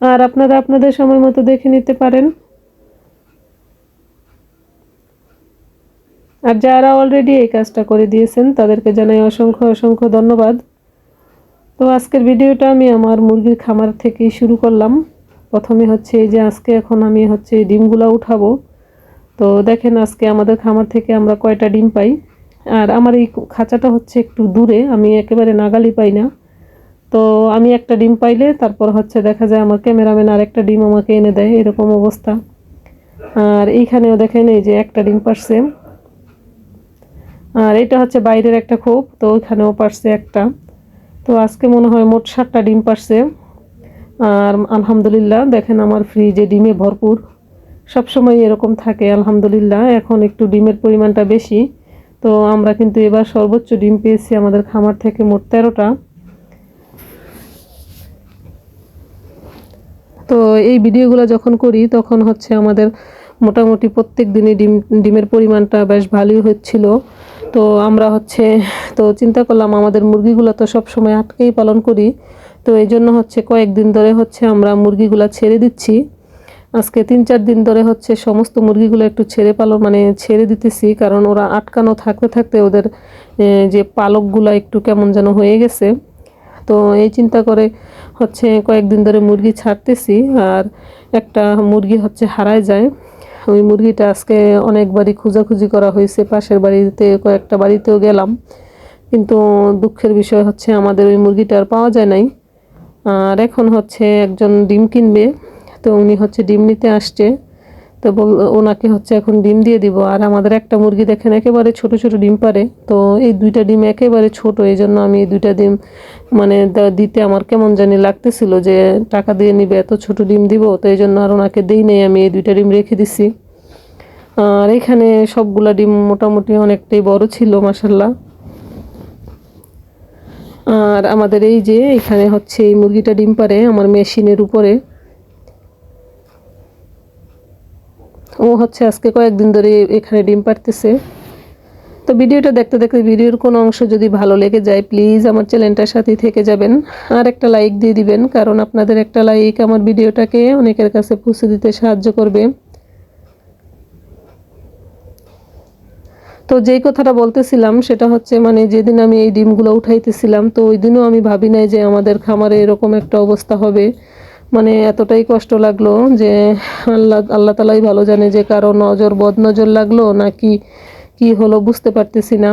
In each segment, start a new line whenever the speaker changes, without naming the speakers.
আর আপনারা আপনাদের সময় মতো দেখে নিতে পারেন। আর যারা অলরেডি এই কাজটা করে দিয়েছেন, তাদেরকে জানাই অসংখ্য অসংখ্য ধন্যবাদ। তো আজকের ভিডিওটা আমি আমার মুরগির খামার থেকেই শুরু করলাম। প্রথমে হচ্ছে এই যে আজকে এখন আমি হচ্ছে ডিমগুলো উঠাবো। তো দেখেন আজকে আমাদের খামার থেকে আমরা কয়টা ডিম পাই। আর আমার এই খাঁচাটা হচ্ছে একটু দূরে, আমি একেবারে নাগালি পাই না। তো আমি একটা ডিম পাইলে তারপর হচ্ছে দেখা যায় আমার ক্যামেরাম্যান আর একটা ডিম আমাকে এনে দেয়, এরকম অবস্থা। আর এইখানেও দেখেন এই যে একটা ডিম পারছে। আর এটা হচ্ছে বাইরের একটা খোপ, তো ওইখানেও পারছে একটা। তো আজকে মনে হয় মোট সাতটা ডিম পারছে। আর আলহামদুলিল্লাহ, দেখেন আমার ফ্রিজে ডিমে ভরপুর। সবসময় এরকম থাকে, আলহামদুলিল্লাহ। এখন একটু ডিমের পরিমাণটা বেশি। তো আমরা কিন্তু এবার সর্বোচ্চ ডিম পেয়েছি আমাদের খামার থেকে মোট তেরোটা। তো এই ভিডিওগুলো যখন করি, তখন হচ্ছে আমাদের মোটামুটি প্রত্যেক দিনই ডিম, ডিমের পরিমাণটা বেশ ভালোই হচ্ছিল। তো আমরা হচ্ছে, তো চিন্তা করলাম আমাদের মুরগিগুলো তো সব সময় আটকেই পালন করি। তো এই জন্য হচ্ছে কয়েকদিন ধরে হচ্ছে আমরা মুরগিগুলো ছেড়ে দিচ্ছি। আজকে তিন চার দিন ধরে হচ্ছে সমস্ত মুরগিগুলো একটু ছেড়ে পালন মানে ছেড়ে দিতেছি, কারণ ওরা আটকানো থাকতে থাকতে ওদের যে পালকগুলো একটু কেমন যেন হয়ে গেছে। তো এই চিন্তা করে হচ্ছে কয়েকদিন ধরে মুরগি ছাড়তেছি আর একটা মুরগি হচ্ছে হারায় যায়। ওই মুরগিটা আজকে অনেকবারই খোঁজাখুঁজি করা হয়েছে, পাশের বাড়িতে কয়েকটা বাড়িতেও গেলাম। কিন্তু দুঃখের বিষয় হচ্ছে আমাদের ওই মুরগিটা আর পাওয়া যায় নাই। আর এখন হচ্ছে একজন ডিম কিনবে, তো উনি হচ্ছে ডিম নিতে আসছে। তো বল ওনাকে হচ্ছে এখন ডিম দিয়ে দিব। আর আমাদের একটা মুরগি দেখেন, একেবারে ছোট ছোট ডিম পারে। তো এই দুইটা ডিম একেবারে ছোট, এই জন্য আমি এই দুইটা ডিম মানে দিতে আমার কেমন জানি লাগতেছিল যে টাকা দিয়ে নিবে, এত ছোট ডিম দিব, তো এই জন্য আর ওনাকে দিই নেই, আমি এই দুইটা ডিম রেখে দিছি। আর এখানে সবগুলা ডিম মোটামুটি অনেকটাই বড় ছিল মাসাল্লাহ আর আমাদের এই যে এখানে হচ্ছে এই মুরগিটা ডিম পারে, আমার মেশিনের উপরে। ও হচ্ছে আজকে কয়েকদিন ধরে এখানে ডিম পারতেছে তো ভিডিওটা দেখতে দেখতে ভিডিওর কোনো অংশ যদি ভালো লেগে যায় প্লিজ আমার চ্যানেলটার সাথেই থেকে যাবেন। আর একটা লাইক দিয়ে দিবেন, কারণ আপনাদের একটা লাইক আমার ভিডিওটাকে অনেকের কাছে পৌঁছে দিতে সাহায্য করবে। তো যেই কথাটা বলতেছিলাম, সেটা হচ্ছে মানে যেদিন আমি এই ডিমগুলো উঠাইতেছিলাম, তো ওই দিনও আমি ভাবি নাই যে আমাদের খামারে এরকম একটা অবস্থা হবে। মানে এতটাই কষ্ট লাগল যে আল্লাহ আল্লাহ তালাই ভালো জানে যে কারও নজর বদ নজর লাগল নাকি কি হলো বুঝতে পারতেছি না।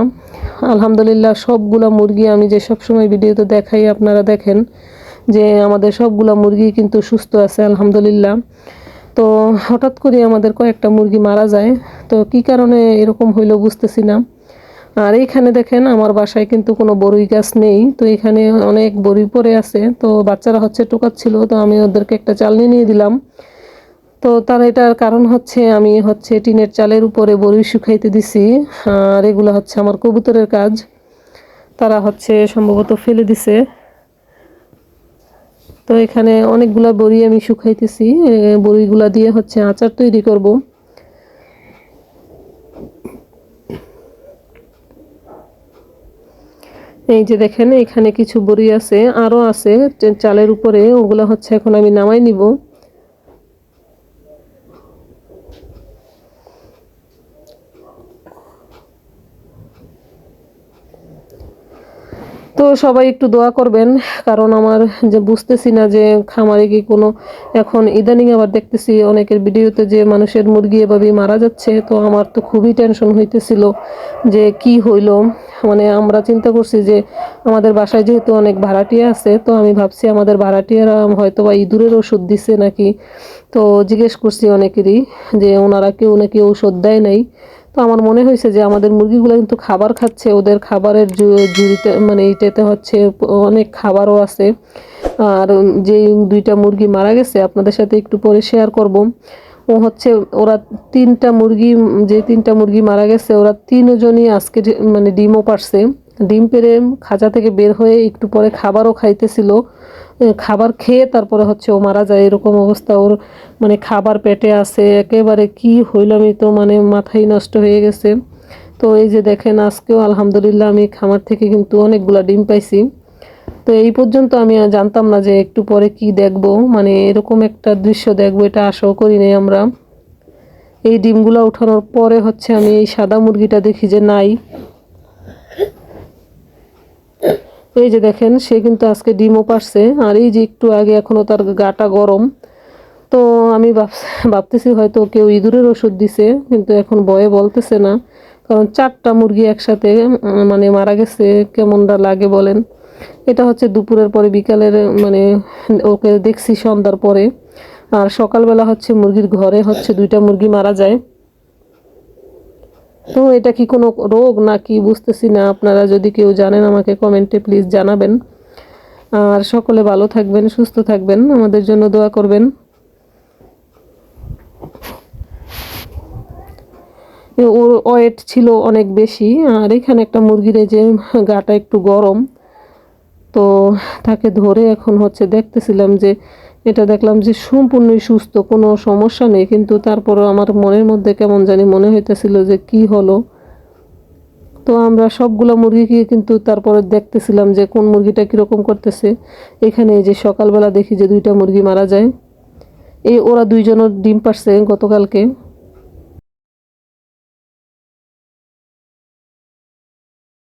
আলহামদুলিল্লাহ সবগুলা মুরগি আমি যে সব সময় ভিডিওতে দেখাই, আপনারা দেখেন যে আমাদের সবগুলা মুরগি কিন্তু সুস্থ আছে, আলহামদুলিল্লাহ। তো হঠাৎ করে আমাদের কয়েকটা মুরগি মারা যায়, তো কি কারণে এরকম হইল বুঝতেছি না। আর এইখানে দেখেন আমার বাসায় কিন্তু কোনো বড়ই গাছ নেই, তো এখানে অনেক বড়ি পড়ে আছে, তো বাচ্চারা হচ্ছে টোকাচ্ছিল, তো আমি ওদেরকে একটা চালনি নিয়ে দিলাম। তো তার এটার কারণ হচ্ছে আমি হচ্ছে টিনের চালের উপরে বড়ি শুকাইতে দিছি, আর এগুলো হচ্ছে আমার কবুতরের কাজ। তারা হচ্ছে সম্ভবত ফেলে দিছে। তো এখানে অনেকগুলা বড়ি আমি শুকাইতেছি বড়িগুলা দিয়ে হচ্ছে আচার তৈরি করব। এই যে দেখেন, এখানে কিছু বড়ি আছে, আরও আছে চালের উপরে, ওগুলো হচ্ছে এখন আমি নামাই নিব। তো সবাই একটু দোয়া করবেন। কারণ আমার যে বুঝতেছি না যে খামারে কি কোনো, এখন ইদানিং আবার দেখতেছি অনেকের ভিডিওতে যে মানুষের মুরগি এভাবেই মারা যাচ্ছে, তো আমার তো খুবই টেনশন হইতেছিল যে কি হইল। মানে আমরা চিন্তা করছি যে আমাদের বাসায় যেহেতু অনেক ভাড়াটিয়া আছে, তো আমি ভাবছি আমাদের ভাড়াটিয়ারা হয়তো বা ইঁদুরের ওষুধ দিছে নাকি? তো জিজ্ঞেস করছি অনেকেরই যে ওনারা কেউ নাকি ঔষধ দেয় নাই। তো আমার মনে হয়েছে যে আমাদের মুরগিগুলো কিন্তু খাবার খাচ্ছে, ওদের খাবারের ঝুড়িতে মানে এইটাতে হচ্ছে অনেক খাবারও আছে। আর যে দুইটা মুরগি মারা গেছে, আপনাদের সাথে একটু পরে শেয়ার করব। ও হচ্ছে, ওরা তিনটা মুরগি, যে তিনটা মুরগি মারা গেছে, ওরা তিনজনই আজকে মানে ডিমও পারছে। ডিম পেরে খাঁচা থেকে বের হয়ে একটু পরে খাবারও খাইতেছিল। খাবার খেয়ে তারপরে হচ্ছে ও মারা যায়, এরকম অবস্থা। ওর মানে খাবার পেটে আছে, একেবারে কি হইল আমি তো মানে মাথাই নষ্ট হয়ে গেছে। তো এই যে দেখেন, আজকেও আলহামদুলিল্লাহ আমি খামার থেকে কিন্তু অনেকগুলা ডিম পাইছি। তো এই পর্যন্ত আমি জানতাম না যে একটু পরে কি দেখব। মানে এরকম একটা দৃশ্য দেখব, এটা আশাও করি নাই আমরা। এই ডিমগুলো উঠানোর পরে হচ্ছে আমি এই সাদা মুরগিটা দেখি যে নাই। এই যে দেখেন, সে কিন্তু আজকে ডিমও পারছে। আর এই যে একটু আগে এখনও তার গাটা গরম। তো আমি ভাব- ভাবতেছি হয়তো কেউ ইঁদুরের ওষুধ দিছে, কিন্তু এখন বয়ে বলতেছে না। কারণ চারটা মুরগি একসাথে মানে মারা গেছে, কেমনটা লাগে বলেন? এটা হচ্ছে দুপুরের পরে বিকালের মানে ওকে দেখছি সন্ধ্যার পরে। আর সকালবেলা হচ্ছে মুরগির ঘরে হচ্ছে দুইটা মুরগি মারা যায়। তো এটা কি কোনো রোগ নাকি বুঝতেছি না, আপনারা যদি কেউ জানেন আমাকে কমেন্টে প্লিজ জানাবেন। আর সকলে ভালো থাকবেন, সুস্থ থাকবেন, আমাদের জন্য দোয়া করবেন। ওর ওয়েট ছিল অনেক বেশি, আর এখানে একটা মুরগির যে গাটা একটু গরম তো তাকে ধরে এখন হচ্ছে দেখতেছিলাম যে এটা দেখলাম যে সম্পূর্ণই সুস্থ, কোনো সমস্যা নেই। কিন্তু তারপরও আমার মনের মধ্যে কেমন জানি মনে হইতেছিল যে কি হলো। তো আমরা সবগুলো মুরগিকে কিন্তু তারপরে দেখতেছিলাম যে কোন মুরগিটা কীরকম করতেছে। এখানে যে সকালবেলা দেখি যে দুইটা মুরগি মারা যায়। এই ওরা দুইজনের ডিম পারছে গতকালকে।